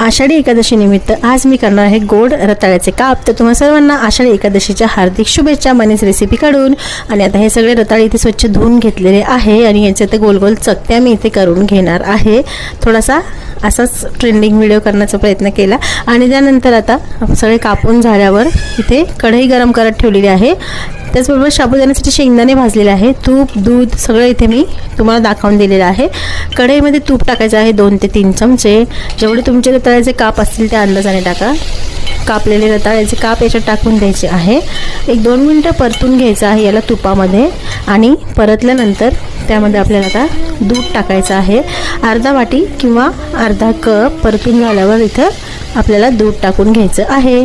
आषाढी एकादशीनिमित्त आज मी करणार आहे गोड रताळ्याचे काप. तर तुम्हा सर्वांना आषाढी एकादशीच्या हार्दिक शुभेच्छा मनीस रेसिपी काढून. आणि आता हे सगळे रताळे इथे स्वच्छ धुवून घेतलेले आहे आणि याचे ते गोल गोल चकत्या मी इथे करून घेणार आहे. थोडासा असाच ट्रेंडिंग व्हिडिओ करण्याचा प्रयत्न केला. आणि त्यानंतर आता सगळे कापून झाल्यावर इथे कढई गरम करत ठेवलेली आहे. त्याचबरोबर साबुदाण्यासाठी शेंगदाणे भाजलेले आहे. तूप दूध सगळं इथे मी तुम्हाला दाखवून दिलेलं आहे. कढईमध्ये तूप टाकायचं आहे दोन ते तीन चमचे. जेवढे तुमचे रताळ्याचे काप असतील त्या अंदाजाने टाका. कापलेले रताळ्याचे काप याच्यात टाकून द्यायचे आहे. एक दोन मिनटं परतून घ्यायचं आहे याला तुपामध्ये. आणि परतल्यानंतर त्यामध्ये आपल्याला आता दूध टाकायचं आहे. अर्धा वाटी किंवा अर्धा कप परतून झाल्यावर इथं आपल्याला दूध टाकून घ्यायचं आहे.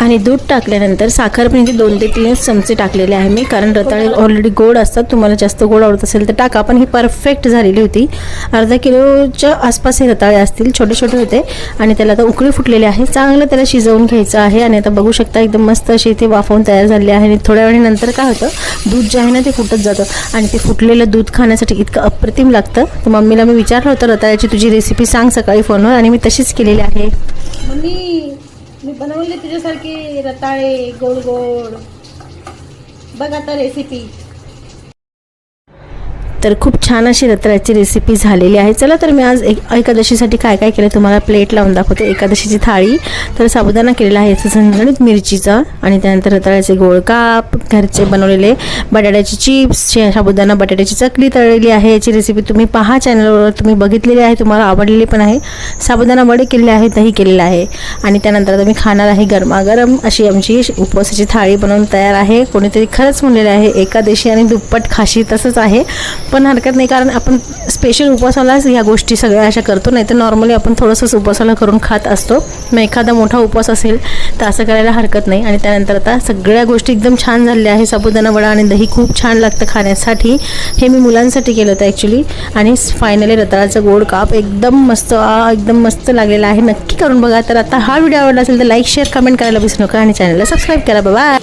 आणि दूध टाकल्यानंतर साखर पण इथे दोन ते तीन चमचे टाकलेले आहे मी कारण रताळे ऑलरेडी गोड असतात. तुम्हाला जास्त गोड आवडत असेल तर टाका पण ही परफेक्ट झालेली होती. अर्धा किलोच्या आसपास हे रताळे असतील छोटे छोटे होते. आणि त्याला आता उकळी फुटलेली आहे. चांगलं त्याला शिजवून घ्यायचं आहे. आणि आता बघू शकता एकदम मस्त अशी इथे वाफवून तयार झाली आहे. आणि थोड्या वेळानंतर काय होतं दूध जे आहे ना ते फुटत जातं. आणि ते फुटलेलं दूध खाण्यासाठी इतकं अप्रतिम लागतं. तर मम्मीला मी विचारलं होतं रताळ्याची तुझी रेसिपी सांग सकाळी फोनवर. आणि मी तशीच केलेली आहे. मम्मी मी बनवले तुझ्यासारखे रताळे गोड गोड बघ आता रेसिपी तर खूप छान अशी रताळ्याची रेसिपी झालेली आहे. चला तर मी आज एक एकादशीसाठी काय काय केलं तुम्हाला प्लेट लावून दाखवते. एकादशीची थाळी तर साबुदाणा केलेला आहे याचं झणझणीत मिरचीचा आणि त्यानंतर रताळ्याचे गोळ काप घरचे बनवलेले बटाट्याची चिप्स साबुदाणा बटाट्याची चकली तळलेली आहे. याची रेसिपी तुम्ही पहा. चॅनलवर तुम्ही बघितलेली आहे. तुम्हाला आवडलेली पण आहे. साबुदाणा वडे केलेले आहे दही केलेलं आहे. आणि त्यानंतर आता मी खाणार आहे गरमागरम अशी आमची उपवासाची थाळी बनवून तयार आहे. कोणीतरी खरंच म्हणलेलं आहे एकादशी आणि दुप्पट खाशी तसंच आहे. पण हरकत नाही कारण आपण स्पेशल उपवासालाच ह्या गोष्टी सगळ्या अशा करतो नाही तर नॉर्मली आपण थोडंसंच उपवासाला करून खात असतो. मग एखादा मोठा उपवास असेल तर असं करायला हरकत नाही. आणि त्यानंतर आता सगळ्या गोष्टी एकदम छान झालेल्या आहे साबुदाणा वडा आणि दही खूप छान लागतं खाण्यासाठी. हे मी मुलांसाठी केलं होतं ॲक्च्युली आणि फायनली रताळाचं गोड काप एकदम मस्त आ, एकदम मस्त लागलेला आहे. नक्की करून बघा. तर आता हा व्हिडिओ आवडला असेल तर लाईक शेअर कमेंट करायला विसरू नका. आणि चॅनलला सबस्क्राईब करा. बाय